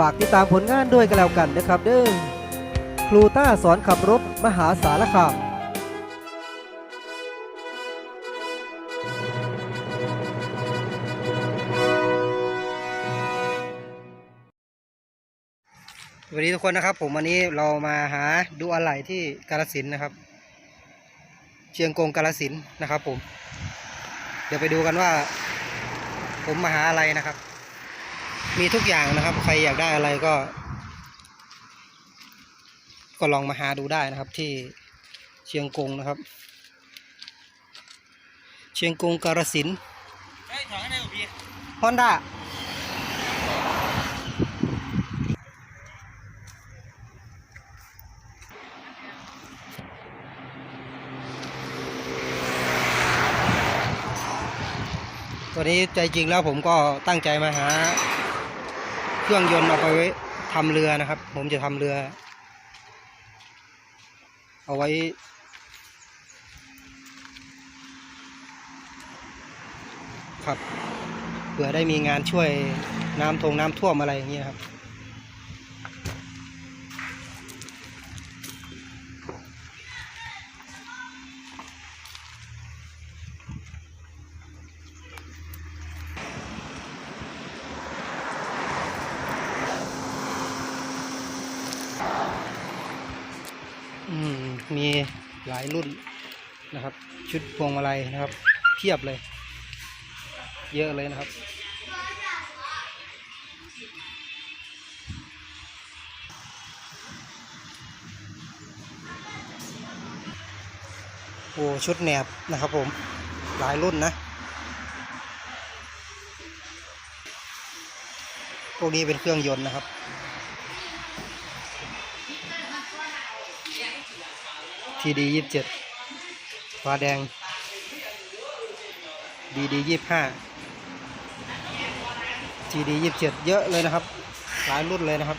ฝากติดตามผลงานด้วยกันแล้วกันนะครับเด้อครูต้าสอนขับรถมหาสารคามสวัสดีทุกคนนะครับ ผมวันนี้เรามาหาดูอะไหล่ที่กาลสินนะครับ เชียงกงกาลสินนะครับ ผม เดี๋ยวไปดูกันว่า ผมมาหาอะไรนะครับ มีทุกอย่างนะครับ ใครอยากได้อะไรก็ ก็ลองมาหาดูได้นะครับ ที่เชียงกงนะครับ เชียงกงกาลสินธุ์เฮ้ยถอนกันได้หรอพี่ฮอนด้าตัวนี้ใจจริงแล้วผมก็ตั้งใจมาหา เครื่องยนต์เอาไปไว้ทำเรือนะครับ ผมจะทำเรือ เอาไว้ ครับเผื่อได้มีงานช่วยน้ำทงน้ำท่วมอะไรอย่างเงี้ยครับ อื มีหลายรุ่นนะครับ ชุดพวงมาลัยนะครับเพียบเลย เยอะเลยนะครับ โอ้ชุดแหนบนะครับผมหลายรุ่นนะพวกนี้เป็นเครื่องยนต์นะครับ ทีดียี่สิบเจ็ดฟ้าแดงดีดียี่สิบห้าจีดียี่สิบเจ็ดเยอะเลยนะครับ หลายรุ่นเลยนะครับ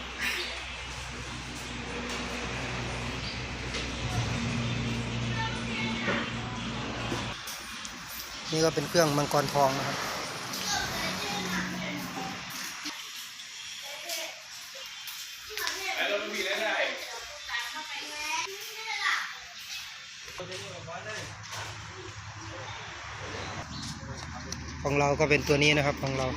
นี่ก็เป็นเครื่องมังกรทองนะครับ ของเราก็เป็นตัวนี้นะครับของเรา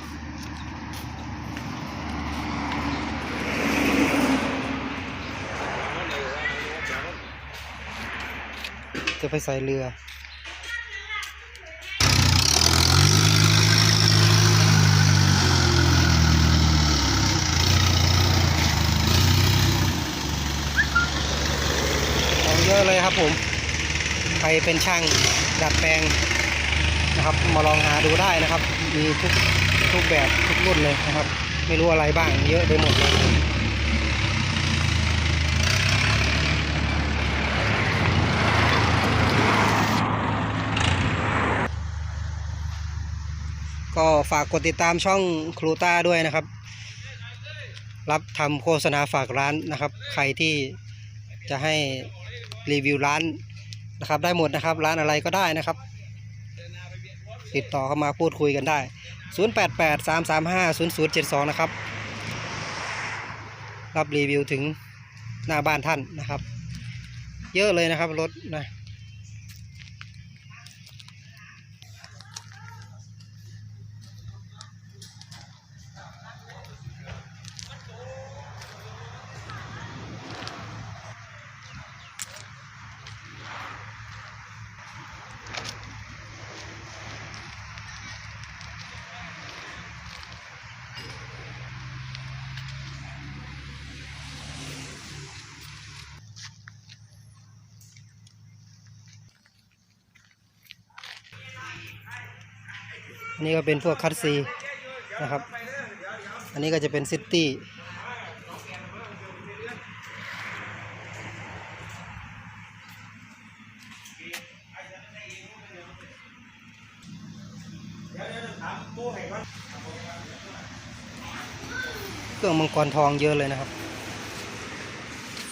จะไปใส่เรือของเยอะเลยครับผม ใครเป็นช่างดัดแปลง นะครับมาลองหาดูได้นะครับ มีทุกทุกแบบทุกรุ่นเลยนะครับ ไม่รู้อะไรบ้างเยอะไปหมดเลยก็ฝากกดติดตามช่องครูต้าด้วยนะครับ รับทำโฆษณาฝากร้านนะครับ ใครที่จะให้รีวิวร้านนะครับ ได้หมดนะครับ ร้านอะไรก็ได้นะครับ ติดต่อเข้ามาพูดคุยกันได้ 0883350072 นะครับ รับรีวิวถึงหน้าบ้านท่านนะครับ เยอะเลยนะครับรถนะ อันนี้ก็เป็นพวกคัตซีนะครับ อันนี้ก็จะเป็นซิตี้เครื่องมังกรทองเยอะเลยนะครับ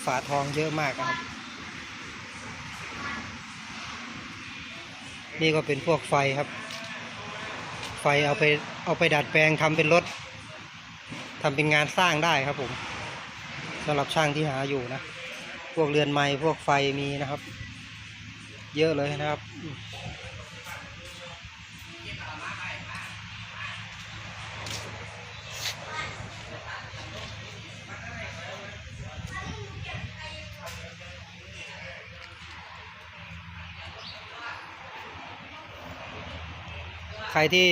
ฝาทองเยอะมากนะครับ นี่ก็เป็นพวกไฟครับ ไฟเอาไปเอาไปดัดแปลงทำเป็นรถทำเป็นงานสร้างได้ครับผมสำหรับช่างที่หาอยู่นะ พวกเรือนไม้พวกไฟมีนะครับ เยอะเลยนะครับ ใครที่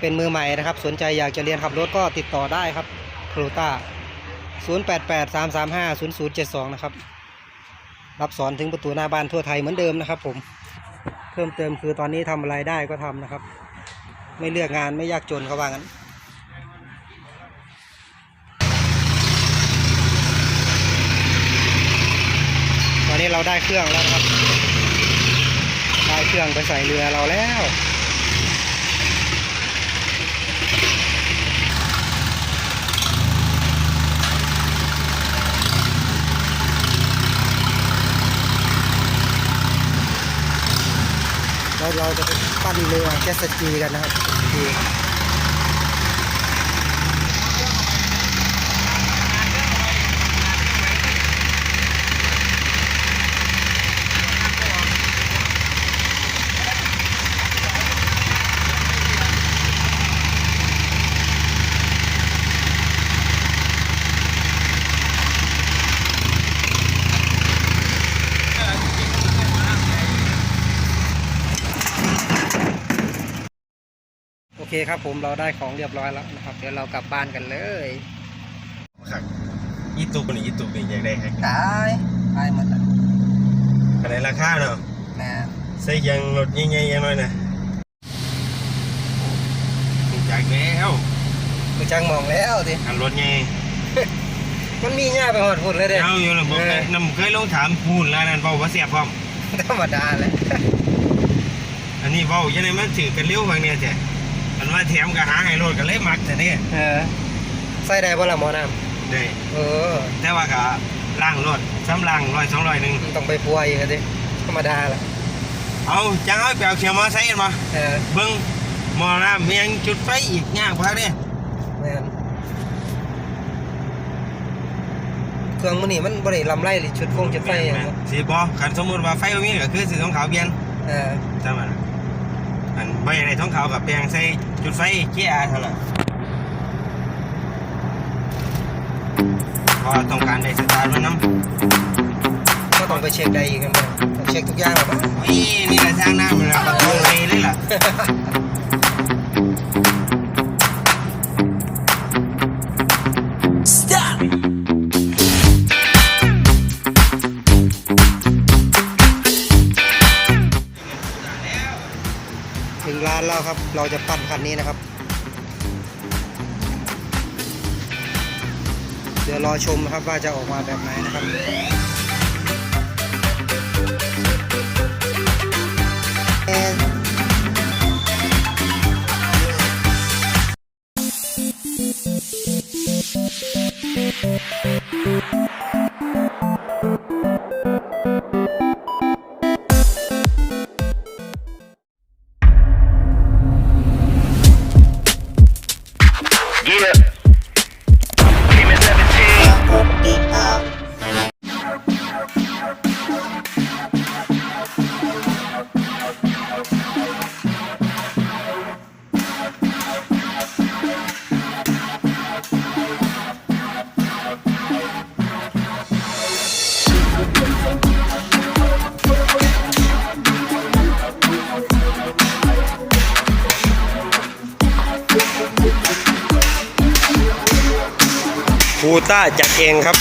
เป็นมือใหม่นะครับ สนใจอยากจะเรียนขับรถก็ติดต่อได้ครับโครต้า088 335 0072 นะครับ รับสอนถึงประตูหน้าบ้านทั่วไทยเหมือนเดิมนะครับ ผม เพิ่มเติมคือตอนนี้ทำอะไรได้ก็ทำนะครับ ไม่เลือกงานไม่ยากจนเขาว่างั้นตอนนี้เราได้เครื่องแล้วครับ ได้เครื่องไปใส่เรือเราแล้ว เราเราจะไปปั้นเรือแกสกีกันนะครับสกีโอ เคครับผมเราได้ของเรียบร้อยแล้วนะครับ เดี๋ยวเรากลับบ้านกันเลยครับยี่ตุกนี่ยี่ตุกนี่อยากได้ครับขายขายหมดแล้วอะไรราคาเนาะนะใส่ยางรถใหญ่ๆอย่างน้อยนะจากแล้วกูจังมองแล้วสิอันรถใหญ่มันมีหญ้าไปหอดพุ่นเลยเด้เอาอยู่ระบบเออน้ำเคยลงถามพูนแล้วนั่นเบาว่าเสียบพร้อมธรรมดาเลยอันนี้เบายังไงมันถือกันเลี้ยวฟังเนี่ยจ้ะ อันว่าแถมกับหาให้รถกันเลยมักแต่เนี่ยเออใส่ได้บ่ละหมอน้ได้ำเออแต่ว่าก็ล่างรถซ้ำล่างร้อยสองร้อยหนึ่งมันต้องไปพัวอีกอะสิธรรมดาละเอาจังเอาไปเอาเขียวมาใส่กันมาเออเบิ้งหมอน้ำเมียงจุดไฟอีกยากพักเนี่ยแม่นเครื่องมันนี่มันบริลำไรหรือชุดฟงชุดไฟอย่างเงี้ยสีบอขันสมมติว่าไฟตรงนี้ก็คือสีทองขาวเปลี่ยนเออ จำมัน อันใบในท้องขาวกับแปลงใส่จุดไฟเกียร์เท่าไหร่เพราะต้องการได้สตาร์ทมันน้ำก็ต้องไปเช็คได้อีกกันเลยต้องเช็คทุกอย่างหรอปะนี่นี่แหละสร้างน้ำมันละประตูเลยเลยล่ะ ถึงร้าครับ เราจะปั้นคันนี้นะครับ เดี๋ยวรอชมนะครับว่าจะออกมาแบบไหนนะครับเ Yeah. ต้าจัดเองครับ